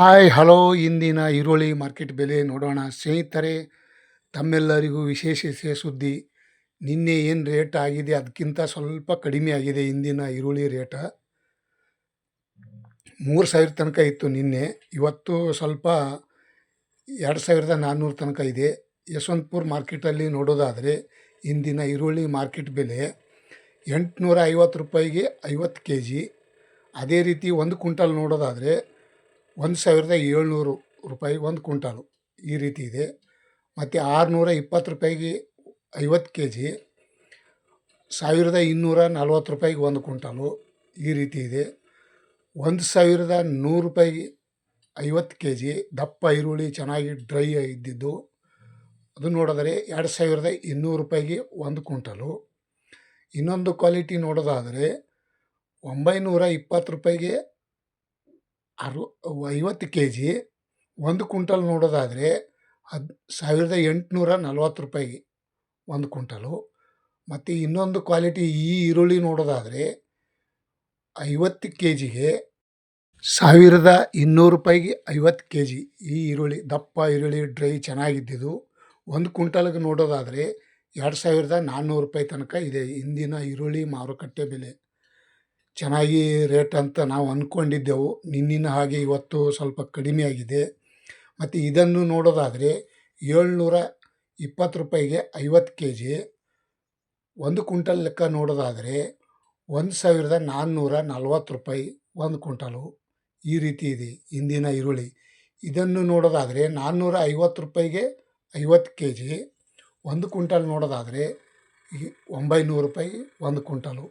Hi, hello. ಇಂದಿನ ಈರುಳ್ಳಿ market ಬೆಲೆ ನೋಡೋಣ. ಸ್ನೇಹಿತರೆ, ತಮ್ಮೆಲ್ಲರಿಗೂ ವಿಶೇಷ ಸುದ್ದಿ. ನಿನ್ನೆ ಏನು ರೇಟ್ ಆಗಿದೆ? ಅದಕ್ಕಿಂತ ಸ್ವಲ್ಪ ಕಡಿಮೆ ಆಗಿದೆ ಇಂದಿನ ಈರುಳ್ಳಿ ರೇಟ. ಮೂರು ಸಾವಿರ ತನಕ ಇತ್ತು ನಿನ್ನೆ. ಇವತ್ತು ಸ್ವಲ್ಪ ಎರಡು ಸಾವಿರದ ನಾನ್ನೂರು ತನಕ ಇದೆ. ಯಶವಂತಪುರ ಮಾರ್ಕೆಟಲ್ಲಿ ನೋಡೋದಾದರೆ, ಇಂದಿನ ಈರುಳ್ಳಿ ಮಾರ್ಕೆಟ್ ಬೆಲೆ ಎಂಟುನೂರ ಐವತ್ತು ರೂಪಾಯಿಗೆ ಐವತ್ತು ಕೆ ಜಿ ಅದೇ ರೀತಿ ಒಂದು ಕ್ವಿಂಟಲ್ ನೋಡೋದಾದರೆ ಒಂದು ಸಾವಿರದ ಏಳ್ನೂರು ರೂಪಾಯಿ ಒಂದು ಕ್ವಿಂಟಾಲು ಈ ರೀತಿ ಇದೆ. ಮತ್ತು ಆರುನೂರ ಇಪ್ಪತ್ತು ರೂಪಾಯಿಗೆ ಐವತ್ತು ಕೆ ಜಿ ಸಾವಿರದ ಇನ್ನೂರ ನಲ್ವತ್ತು ರೂಪಾಯಿಗೆ ಒಂದು ಕ್ವಿಂಟಾಲು ಈ ರೀತಿ ಇದೆ. ಒಂದು ಸಾವಿರದ ನೂರು ರೂಪಾಯಿಗೆ ಐವತ್ತು ಕೆ ಜಿ ದಪ್ಪ ಈರುಳ್ಳಿ ಚೆನ್ನಾಗಿ ಡ್ರೈ ಇದ್ದಿದ್ದು, ಅದು ನೋಡಿದರೆ ಎರಡು ಸಾವಿರದ ಇನ್ನೂರು ರೂಪಾಯಿಗೆ ಒಂದು ಕ್ವಿಂಟಲು. ಇನ್ನೊಂದು ಕ್ವಾಲಿಟಿ ನೋಡೋದಾದರೆ ಒಂಬೈನೂರ ಇಪ್ಪತ್ತು ರೂಪಾಯಿಗೆ ಅರು, ಐವತ್ತು ಕೆ ಜಿ ಒಂದು ಕುಂಟಲ್ ನೋಡೋದಾದರೆ ಅದು ಸಾವಿರದ ಎಂಟುನೂರ ನಲ್ವತ್ತು ರೂಪಾಯಿಗೆ ಒಂದು ಕುಂಟಲು ಮತ್ತು ಇನ್ನೊಂದು ಕ್ವಾಲಿಟಿ ಈ ಈರುಳ್ಳಿ ನೋಡೋದಾದರೆ ಐವತ್ತು ಕೆ ಜಿಗೆ ಸಾವಿರದ ಇನ್ನೂರು ರೂಪಾಯಿಗೆ ಐವತ್ತು ಕೆ ಜಿ ಈ ಈರುಳ್ಳಿ, ದಪ್ಪ ಈರುಳ್ಳಿ ಡ್ರೈ ಚೆನ್ನಾಗಿದ್ದಿದ್ದು ಒಂದು ಕುಂಟಲ್ಗೆ ನೋಡೋದಾದರೆ ಎರಡು ಸಾವಿರದ ನಾನ್ನೂರು ರೂಪಾಯಿ ತನಕ ಇದೆ. ಇಂದಿನ ಈರುಳ್ಳಿ ಮಾರುಕಟ್ಟೆ ಬೆಲೆ. ಚೆನ್ನಾಗಿ ರೇಟ್ ಅಂತ ನಾವು ಅಂದ್ಕೊಂಡಿದ್ದೆವು ನಿನ್ನಿನ ಹಾಗೆ ಇವತ್ತು ಸ್ವಲ್ಪ ಕಡಿಮೆ ಆಗಿದೆ. ಮತ್ತು ಇದನ್ನು ನೋಡೋದಾದರೆ ಏಳ್ನೂರ ಇಪ್ಪತ್ತು ರೂಪಾಯಿಗೆ ಐವತ್ತು ಕೆ ಜಿ ಒಂದು ಕ್ವಿಂಟಲ್ ಲೆಕ್ಕ ನೋಡೋದಾದರೆ ಒಂದು ಸಾವಿರದ ನಾನ್ನೂರ ನಲ್ವತ್ತು ರೂಪಾಯಿ ಒಂದು ಕ್ವಿಂಟಲು ಈ ರೀತಿ ಇದೆ ಇಂದಿನ ಈರುಳ್ಳಿ. ಇದನ್ನು ನೋಡೋದಾದರೆ ನಾನ್ನೂರ ಐವತ್ತು ರೂಪಾಯಿಗೆ ಐವತ್ತು ಕೆ ಜಿ ಒಂದು ಕ್ವಿಂಟಲ್ ನೋಡೋದಾದರೆ ಒಂಬೈನೂರು ರೂಪಾಯಿ ಒಂದು ಕ್ವಿಂಟಲು.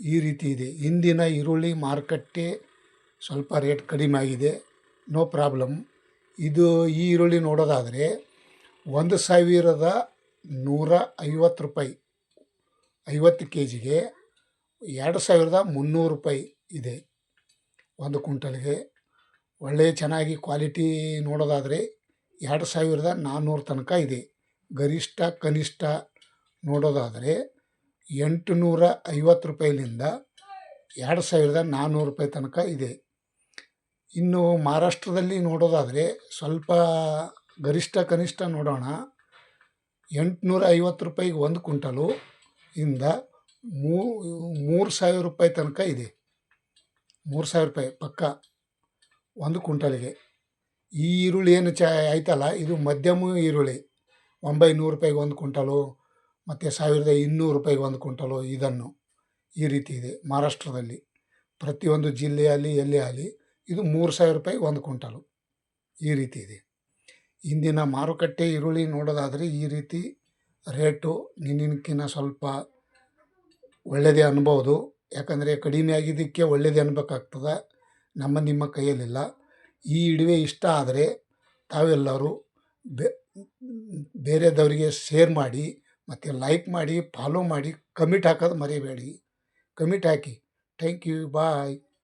ಈ ರೀತಿ ಇದೆ. ಇಂದಿನ ಈರುಳ್ಳಿ ಮಾರುಕಟ್ಟೆ ಸ್ವಲ್ಪ ರೇಟ್ ಕಡಿಮೆ ಆಗಿದೆ. No problem. ಇದು ಈ ಈರುಳ್ಳಿ ನೋಡೋದಾದರೆ ಒಂದು ಸಾವಿರದ ನೂರ ಐವತ್ತು ರೂಪಾಯಿ, ಐವತ್ತು ಕೆ ಜಿಗೆ ಎರಡು ಸಾವಿರದ ಮುನ್ನೂರು ರೂಪಾಯಿ ಇದೆ ಒಂದು ಕುಂಟಲ್ಗೆ ಒಳ್ಳೆಯ ಚೆನ್ನಾಗಿ ಕ್ವಾಲಿಟಿ ನೋಡೋದಾದರೆ ಎರಡು ಸಾವಿರದ ನಾನ್ನೂರು ತನಕ ಇದೆ. ಗರಿಷ್ಠ ಕನಿಷ್ಠ ನೋಡೋದಾದರೆ ಎಂಟುನೂರ ಐವತ್ತು ರೂಪಾಯಿಲಿಂದ ಎರಡು ಸಾವಿರದ ನಾನ್ನೂರು ರೂಪಾಯಿ ತನಕ ಇದೆ. ಇನ್ನು ಮಹಾರಾಷ್ಟ್ರದಲ್ಲಿ ನೋಡೋದಾದರೆ ಸ್ವಲ್ಪ ಗರಿಷ್ಠ ಕನಿಷ್ಠ ನೋಡೋಣ. ಎಂಟುನೂರ ಐವತ್ತು ರೂಪಾಯಿಗೆ ಒಂದು ಕ್ವಿಂಟಲು ಇಂದ ಮೂರು ಸಾವಿರ ರೂಪಾಯಿ ತನಕ ಇದೆ. ಮೂರು ಸಾವಿರ ರೂಪಾಯಿ ಪಕ್ಕ ಒಂದು ಕ್ವಿಂಟಲಿಗೆ. ಈ ಈರುಳ್ಳಿ ಏನು ಚ, ಆಯ್ತಲ್ಲ, ಇದು ಮಧ್ಯಮ ಈರುಳ್ಳಿ. ಒಂಬೈನೂರು ರೂಪಾಯಿಗೆ ಒಂದು ಕ್ವಿಂಟಲು ಮತ್ತು ಸಾವಿರದ ಇನ್ನೂರು ರೂಪಾಯಿಗೆ ಒಂದು ಕುಂಟಲು ಇದನ್ನು ಈ ರೀತಿ ಇದೆ ಮಹಾರಾಷ್ಟ್ರದಲ್ಲಿ. ಪ್ರತಿಯೊಂದು ಜಿಲ್ಲೆಯಲ್ಲಿ, ಎಲ್ಲೇ ಆಗಲಿ ಇದು ಮೂರು ಸಾವಿರ ರೂಪಾಯಿ ಒಂದು ಕುಂಟಲು ಈ ರೀತಿ ಇದೆ. ಇಂದಿನ ಮಾರುಕಟ್ಟೆ ಈರುಳ್ಳಿ ನೋಡೋದಾದರೆ ಈ ರೀತಿ ರೇಟು ನಿನ್ನಿನಕ್ಕಿಂತ ಸ್ವಲ್ಪ ಒಳ್ಳೆಯದೇ ಅನ್ಬೋದು. ಯಾಕಂದರೆ ಕಡಿಮೆ ಆಗಿದ್ದಕ್ಕೆ ಒಳ್ಳೆಯದೇ ಅನ್ಬೇಕಾಗ್ತದೆ. ನಮ್ಮ, ನಿಮ್ಮ ಕೈಯಲ್ಲಿಲ್ಲ. ಈ ಇಡುವೆ ಇಷ್ಟ ಆದರೆ ತಾವೆಲ್ಲರೂ ಬೇರೆದವರಿಗೆ ಶೇರ್ ಮಾಡಿ ಮತ್ತು ಲೈಕ್ ಮಾಡಿ ಫಾಲೋ ಮಾಡಿ ಕಮಿಟ್ ಹಾಕೋದು ಮರಿಬೇಡಿ. Commit hockey. Thank you bye